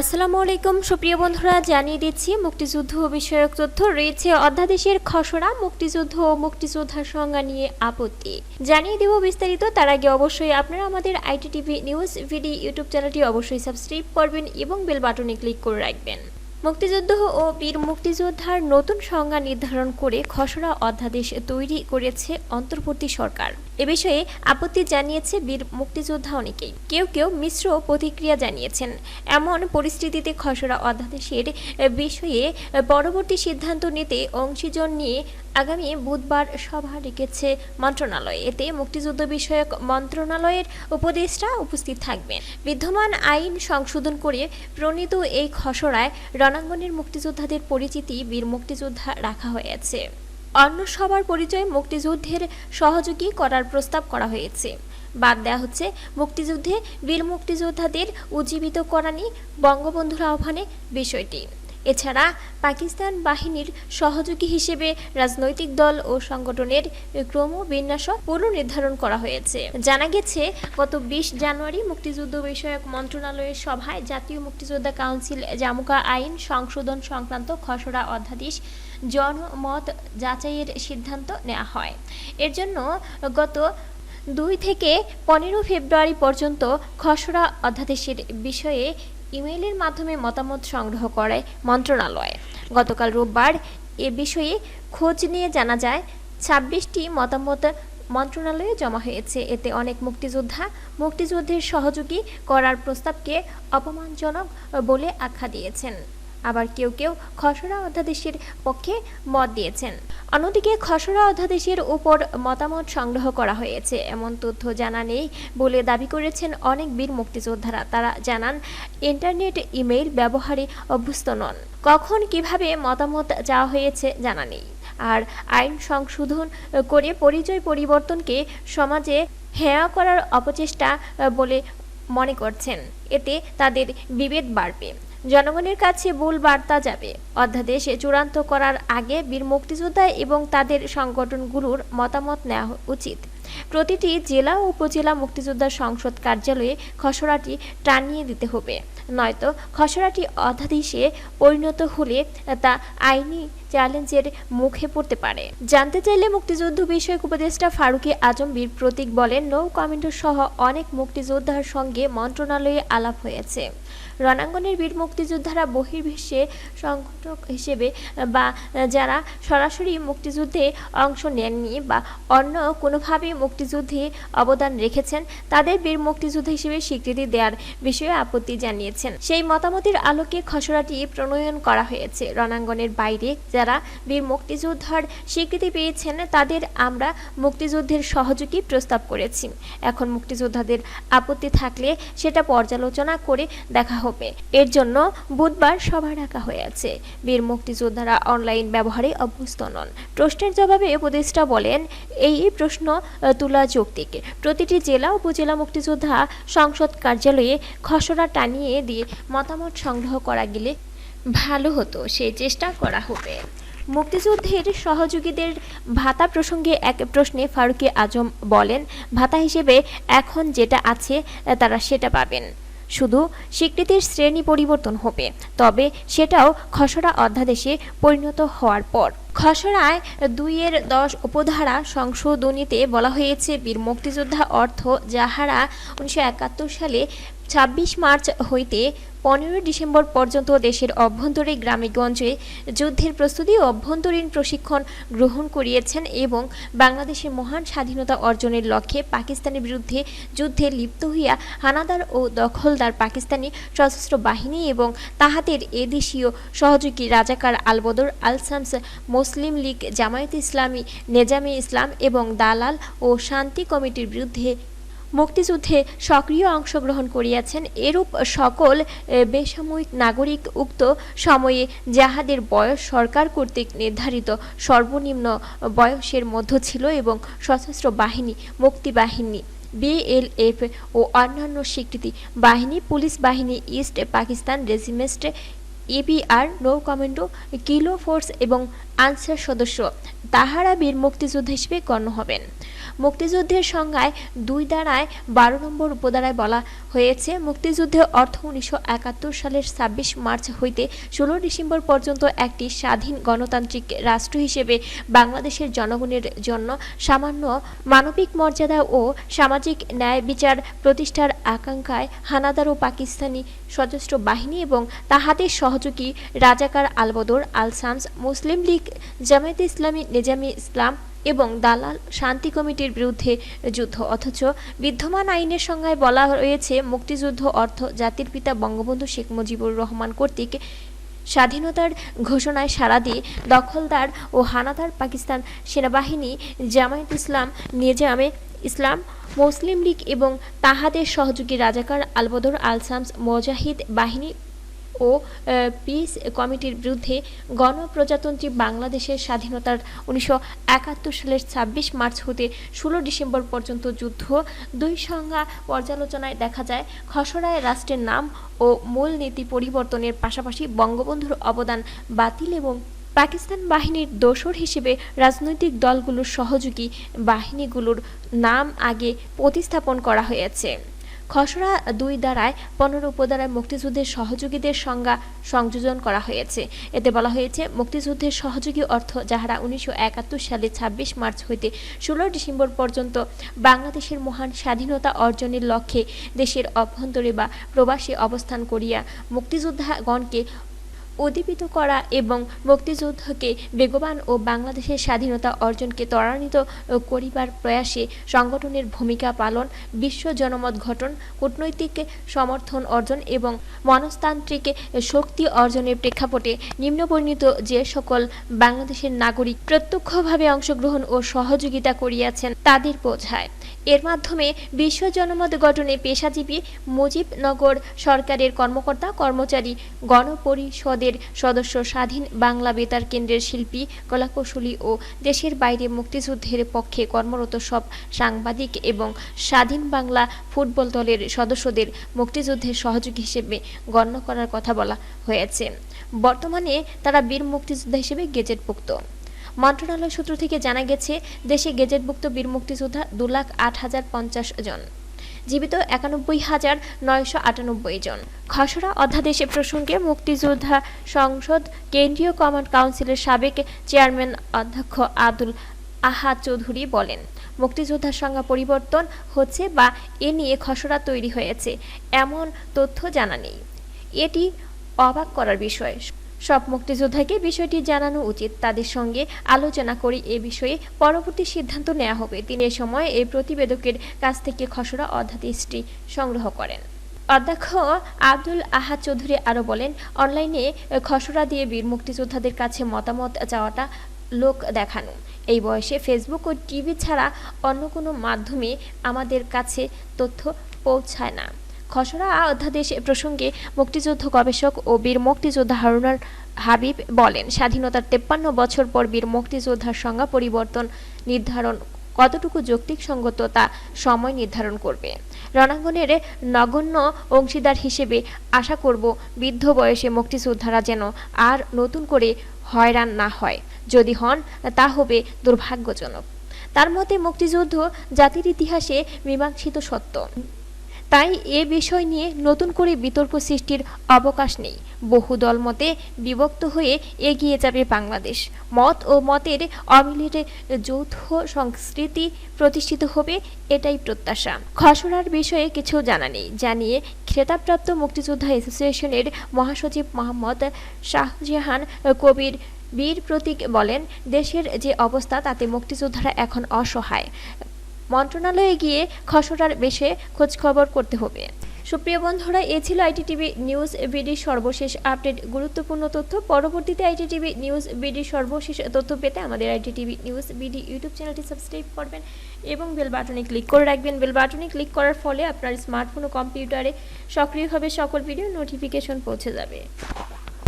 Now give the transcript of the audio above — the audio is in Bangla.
আসসালামু আলাইকুম। সুপ্রিয় বন্ধুরা, জানিয়ে দিচ্ছি, মুক্তিযুদ্ধ বিষয়ক তথ্য রয়েছে অধ্যাদেশের খসড়া, মুক্তিযুদ্ধ ও মুক্তিযোদ্ধার সংজ্ঞা নিয়ে আপত্তি। জানিয়ে দেব বিস্তারিত, তার আগে অবশ্যই আপনারা আমাদের IT TV news BD YouTube চ্যানেলটি অবশ্যই সাবস্ক্রাইব করবেন এবং বেল বাটনে ক্লিক করে রাখবেন। মুক্তিযুদ্ধ ও বীর মুক্তিযোদ্ধার নতুন সংজ্ঞা নির্ধারণ করে খসড়া অধ্যাদেশ তৈরি করেছে অন্তর্বর্তী সরকার। এ বিষয়ে আপত্তি জানিয়েছে বীর মুক্তিযোদ্ধা অনেকেই। কেউ কেউ মিশ্র প্রতিক্রিয়া জানিয়েছেন। এমন পরিস্থিতিতে খসড়া অধ্যাদেশের বিষয়ে পরবর্তী সিদ্ধান্ত নিতে অংশীজন নিয়ে আগামী বুধবার সভা ডেকেছে মন্ত্রণালয়। এতে মুক্তিযুদ্ধ বিষয়ক মন্ত্রণালয়ের উপদেষ্টা উপস্থিত থাকবেন। বিদ্যমান আইন সংশোধন করে প্রণীত এই খসড়ায় রণাঙ্গনের মুক্তিযোদ্ধাদের পরিচিতি বীর মুক্তিযোদ্ধা রাখা হয়েছে। অন্য সবার পরিচয় মুক্তিযুদ্ধের সহযোগী করার প্রস্তাব করা হয়েছে। বাদ দেওয়া হচ্ছে, মুক্তিযুদ্ধে বীর মুক্তিযোদ্ধাদের উজ্জীবিত করানি বঙ্গবন্ধুর আহ্বানে বিষয়টি। এছাড়া পাকিস্তান বাহিনীর সহযোগী হিসেবে রাজনৈতিক দল ও সংগঠনের ক্রমবিন্যাস পুনর্নির্ধারণ করা হয়েছে। জানা গেছে, গত বিশ জানুয়ারি মুক্তিযুদ্ধ বিষয়ক মন্ত্রণালয়ের সভায় জাতীয় মুক্তিযোদ্ধা কাউন্সিল জামুকা আইন সংশোধন সংক্রান্ত খসড়া অধ্যাদেশ জনমত যাচাইয়ের সিদ্ধান্ত নেওয়া হয়। এর জন্য গত দুই থেকে পনেরো ফেব্রুয়ারি পর্যন্ত খসড়া অধ্যাদেশের বিষয়ে ইমেইলের মাধ্যমে মতামত সংগ্রহ করে মন্ত্রণালয়। গতকাল রোববার এ বিষয়ে খোঁজ নিয়ে জানা যায়, ছাব্বিশটি মতামত মন্ত্রণালয়ে জমা হয়েছে। এতে অনেক মুক্তিযোদ্ধা মুক্তিযুদ্ধের সহযোগী করার প্রস্তাবকে অপমানজনক বলে আখ্যা দিয়েছেন। আবার কেউ কেউ খসড়া অধ্যাদেশের পক্ষে মত দিয়েছেন। অন্যদিকে খসড়া অধ্যাদেশের উপর মতামত সংগ্রহ করা হয়েছে। এমন তথ্য জানা নেই বলে দাবি করেছেন অনেক বীর মুক্তিযোদ্ধারা। তারা জানান, ইন্টারনেট, ইমেইল ব্যবহারে অভ্যস্ত নন। কখন কীভাবে মতামত চাওয়া হয়েছে জানা নেই। আর আইন সংশোধন করে পরিচয় পরিবর্তনকে সমাজে হেয়া করার অপচেষ্টা বলে মনে করছেন। এতে তাদের বিভেদ বাড়বে। জনগণের কাছে ভুল বার্তা যাবে। অধ্যাদেশ চূড়ান্ত করার আগে বীর মুক্তিযোদ্ধা এবং তাদের সংগঠনগুলোর মতামত নেওয়া উচিত। প্রতিটি জেলা ও উপজেলা মুক্তিযোদ্ধা সংসদ কার্যালয়ে খসড়াটি টানিয়ে দিতে হবে। নয়তো খসড়াটি অধ্যাদেশে পরিণত হলে তা আইনি চ্যালেঞ্জের মুখে পড়তে পারে। জানতে চাইলে মুক্তিযুদ্ধ বিষয়ক উপদেষ্টা ফারুকি আজম বীর প্রতীক বলেন, নৌ কমান্ডো সহ অনেক মুক্তিযোদ্ধার সঙ্গে মন্ত্রণালয়ে আলাপ হয়েছে। রণাঙ্গনের বীর মুক্তিযোদ্ধারা বহির্বিশ্বে সংগঠক হিসেবে বা যারা সরাসরি মুক্তিযুদ্ধে অংশ নেননি বা অন্য কোনোভাবে মুক্তিযুদ্ধে অবদান রেখেছেন, তাদের বীর মুক্তিযুদ্ধ হিসেবে স্বীকৃতি দেওয়ার বিষয়ে আপত্তি জানিয়েছেন। সেই মতামতের আলোকে খসড়াটি প্রণয়ন করা হয়েছে। রণাঙ্গনের বাইরে যারা বীর মুক্তিযোদ্ধার স্বীকৃতি পেয়েছেন, তাদের আমরা মুক্তিযুদ্ধের সহযোগী প্রস্তাব করেছি। এখন মুক্তিযোদ্ধাদের আপত্তি থাকলে সেটা পর্যালোচনা করে দেখা হবে। এর জন্য বুধবার সভা ডাকা হয়েছে। বীর মুক্তিযোদ্ধারা অনলাইন ব্যবহারে অভ্যস্ত নন। প্রশ্নের জবাবে উপদেষ্টা বলেন, এই প্রশ্ন তোলা যৌক্তিক। প্রতিটি জেলা উপজেলা মুক্তিযোদ্ধা সংসদ কার্যালয়ে খসড়া টানিয়ে দিয়ে মতামত সংগ্রহ করা গেলে ভালো হতো সেই চেষ্টা করা হবে। মুক্তিযুদ্ধের সহযোগীদের ভাতা প্রসঙ্গে এক প্রশ্নে ফারুকি আজম বলেন, ভাতা হিসেবে এখন যেটা আছে, তারা সেটা পাবেন। শুধু স্বীকৃতির শ্রেণি পরিবর্তন হবে, তবে সেটাও খসড়া অধ্যাদেশে পরিণত হওয়ার পর। খসড়ায় দুইয়ের দশ উপধারা সংশোধনীতে বলা হয়েছে, বীর মুক্তিযোদ্ধা অর্থ যাহারা উনিশশো একাত্তর সালে ছাব্বিশ মার্চ হইতে পনেরোই ডিসেম্বর পর্যন্ত দেশের অভ্যন্তরে গ্রামেগঞ্জে যুদ্ধের প্রস্তুতি ও অভ্যন্তরীণ প্রশিক্ষণ গ্রহণ করিয়েছেন এবং বাংলাদেশের মহান স্বাধীনতা অর্জনের লক্ষ্যে পাকিস্তানের বিরুদ্ধে যুদ্ধে লিপ্ত হইয়া হানাদার ও দখলদার পাকিস্তানি সশস্ত্র বাহিনী এবং তাহাদের এদেশীয় সহযোগী রাজাকার আলবদর আল শামস মুসলিম লীগ, জামায়াত ইসলামী, নেজামে ইসলাম এবং দালাল ও শান্তি কমিটির বিরুদ্ধে মুক্তিযুদ্ধে সক্রিয় অংশগ্রহণ করিয়াছেন, এরূপ সকল বেসামরিক নাগরিক উক্ত সময়ে যাহাদের বয়স সরকার কর্তৃক নির্ধারিত সর্বনিম্ন বয়সের মধ্য ছিল এবং সশস্ত্র বাহিনী মুক্তিবাহিনী বিএলএফ ও অন্যান্য স্বীকৃতি বাহিনী, পুলিশ বাহিনী, ইস্ট পাকিস্তান রেজিমেন্ট এপিআর নৌ কমান্ডো, কিলো ফোর্স এবং আনসার সদস্য, তাহারা বীর মুক্তিযোদ্ধা হিসেবে গণ্য হবেন। মুক্তিযুদ্ধের সংজ্ঞায় দুই দ্বারায় বারো নম্বর উপধারায় বলা হয়েছে মুক্তিযুদ্ধের অর্থ উনিশশো একাত্তর সালের ছাব্বিশ মার্চ হইতে ষোলো ডিসেম্বর পর্যন্ত একটি স্বাধীন গণতান্ত্রিক রাষ্ট্র হিসেবে বাংলাদেশের জনগণের জন্য সামান্য মানবিক মর্যাদা ও সামাজিক ন্যায় বিচার প্রতিষ্ঠার আকাঙ্ক্ষায় হানাদার ও পাকিস্তানি সশস্ত্র বাহিনী এবং তাহাদের সহযোগী রাজাকার আলবদর আল শামস মুসলিম লীগ জামায়াতে ইসলামী নিজামী ইসলাম এবং দালাল শান্তি কমিটির বিরুদ্ধে যুদ্ধ। অথচ বিদ্যমান আইনের সংজ্ঞায় বলা রয়েছে মুক্তিযুদ্ধ অর্থ জাতির পিতা বঙ্গবন্ধু শেখ মুজিবুর রহমান কর্তৃক স্বাধীনতার ঘোষণায় সাড়া দিয়ে দখলদার ও হানাদার পাকিস্তান সেনাবাহিনী জামায়াত ইসলাম, নিজামে ইসলাম, মুসলিম লীগ এবং তাহাদের সহযোগী রাজাকার আলবদর আল শামস মোজাহিদ বাহিনী ও পিস কমিটির বিরুদ্ধে গণপ্রজাতন্ত্রী বাংলাদেশের স্বাধীনতার উনিশশো একাত্তর সালের ছাব্বিশ মার্চ হতে ষোলো ডিসেম্বর পর্যন্ত যুদ্ধ। দুই সংজ্ঞা পর্যালোচনায় দেখা যায়, খসড়ায় রাষ্ট্রের নাম ও মূল নীতি পরিবর্তনের পাশাপাশি বঙ্গবন্ধুর অবদান বাতিল এবং পাকিস্তান বাহিনীর দোসর হিসেবে রাজনৈতিক দলগুলোর সহযোগী বাহিনীগুলোর নাম আগে প্রতিস্থাপন করা হয়েছে। খসড়া দুই দ্বারায় পনেরো উপদ্বারায় মুক্তিযুদ্ধের সহযোগীদের সংজ্ঞা সংযোজন করা হয়েছে। এতে বলা হয়েছে, মুক্তিযুদ্ধের সহযোগী অর্থ যাহারা উনিশশো একাত্তর সালে ছাব্বিশ মার্চ হইতে ষোলো ডিসেম্বর পর্যন্ত বাংলাদেশের মহান স্বাধীনতা অর্জনের লক্ষ্যে দেশের অভ্যন্তরে বা প্রবাসী অবস্থান করিয়া মুক্তিযোদ্ধাগণকে উদ্দীপিত করা এবং মুক্তিযুদ্ধকে বেগবান ও বাংলাদেশের স্বাধীনতা অর্জনকে ত্বরান্বিত করিবার প্রয়াসে সংগঠনের ভূমিকা পালন, বিশ্ব জনমত গঠন, কূটনৈতিক সমর্থন অর্জন এবং মনস্তান্ত্রিক শক্তি অর্জনের প্রেক্ষাপটে নিম্নবর্ণিত যে সকল বাংলাদেশের নাগরিক প্রত্যক্ষভাবে অংশগ্রহণ ও সহযোগিতা করিয়াছেন তাদের বোঝায়। এর মাধ্যমে বিশ্ব জনমত গঠনে পেশাজীবী মুজিবনগর সরকারের কর্মকর্তা কর্মচারী গণপরিষদের সদস্য স্বাধীন বাংলা বেতার কেন্দ্রের শিল্পী, কলাকৌশলী ও দেশের বাইরে মুক্তিযুদ্ধের পক্ষে কর্মরত সব সাংবাদিক এবং স্বাধীন বাংলা ফুটবল দলের সদস্যদের মুক্তিযুদ্ধের সহযোগী হিসেবে গণ্য করার কথা বলা হয়েছে। বর্তমানে তারা বীর মুক্তিযোদ্ধা হিসেবে গেজেটভুক্ত। মন্ত্রণালয় সূত্র থেকে জানা গেছে, দেশে গেজেটভুক্ত বীর মুক্তিযোদ্ধা দু লাখ আট হাজার পঞ্চাশ জন। জীবিত একানব্বই হাজার নয়শো আটানব্বই জন। খসড়া অধ্যাদেশে প্রসঙ্গে মুক্তিযোদ্ধা সংসদ কেন্দ্রীয় কমান্ড কাউন্সিলের সাবেক চেয়ারম্যান অধ্যক্ষ আব্দুল আহাদ চৌধুরী বলেন, মুক্তিযোদ্ধার সংজ্ঞা পরিবর্তন হচ্ছে বা এ নিয়ে খসড়া তৈরি হয়েছে, এমন তথ্য জানা নেই। এটি অবাক করার বিষয়। সব মুক্তিযোদ্ধাকে বিষয়টি জানানো উচিত। তাদের সঙ্গে আলোচনা করে এ বিষয়ে পরবর্তী সিদ্ধান্ত নেওয়া হবে। তিনি এ সময় এই প্রতিবেদকের কাছ থেকে খসড়া অধ্যাদেশটি সংগ্রহ করেন। অধ্যক্ষ আব্দুল আহাদ চৌধুরী আরও বলেন, অনলাইনে খসড়া দিয়ে বীর মুক্তিযোদ্ধাদের কাছে মতামত চাওয়াটা লোক দেখানো। এই বয়সে ফেসবুক ও টিভি ছাড়া অন্য কোনো মাধ্যমে আমাদের কাছে তথ্য পৌঁছায় না। খসড়া অধ্যাদেশ প্রসঙ্গে মুক্তিযুদ্ধ গবেষক ও বীর মুক্তিযোদ্ধা হারুনার হাবিব বলেন, স্বাধীনতার তেপ্পান্ন বছর পর বীর মুক্তিযোদ্ধার সংজ্ঞা পরিবর্তন নির্ধারণ কতটুকু যৌক্তিক সঙ্গত তা সময় নির্ধারণ করবে। রণাঙ্গনের নগণ্য অংশীদার হিসেবে আশা করব বৃদ্ধ বয়সে মুক্তিযোদ্ধারা যেন আর নতুন করে হয়রান না হয়। যদি হন, তা হবে দুর্ভাগ্যজনক। তার মতে, মুক্তিযুদ্ধ জাতির ইতিহাসে মীমাংসিত সত্য। তাই এ বিষয় নিয়ে নতুন করে বিতর্ক সৃষ্টির অবকাশ নেই। বহু দল মতে বিভক্ত হয়ে এগিয়ে যাবে বাংলাদেশ। মত ও মতের অমিলের যৌথ সংস্কৃতি প্রতিষ্ঠিত হবে এটাই প্রত্যাশা। খসড়ার বিষয়ে কিছু জানা নেই। জানিয়ে খেতাবপ্রাপ্ত মুক্তিযোদ্ধা অ্যাসোসিয়েশনের মহাসচিব মোহাম্মদ শাহজাহান কবির বীর প্রতীক বলেন, দেশের যে অবস্থা তাতে মুক্তিযোদ্ধারা এখন অসহায়। মন্ত্রণালয়ে গিয়ে খসড়ার বেশে খোঁজখবর করতে হবে। সুপ্রিয় বন্ধুরা, এ ছিল আইটিটিভি নিউজ বিডির সর্বশেষ আপডেট। গুরুত্বপূর্ণ তথ্য, পরবর্তীতে আইটিটিভি নিউজ বিডির সর্বশেষ তথ্য পেতে আমাদের আইটিটিভি নিউজ বিডি ইউটিউব চ্যানেলটি সাবস্ক্রাইব করবেন এবং বেল বাটনে ক্লিক করে রাখবেন। বেল বাটনে ক্লিক করার ফলে আপনার স্মার্টফোন ও কম্পিউটারে সক্রিয়ভাবে সকল ভিডিও নোটিফিকেশন পৌঁছে যাবে।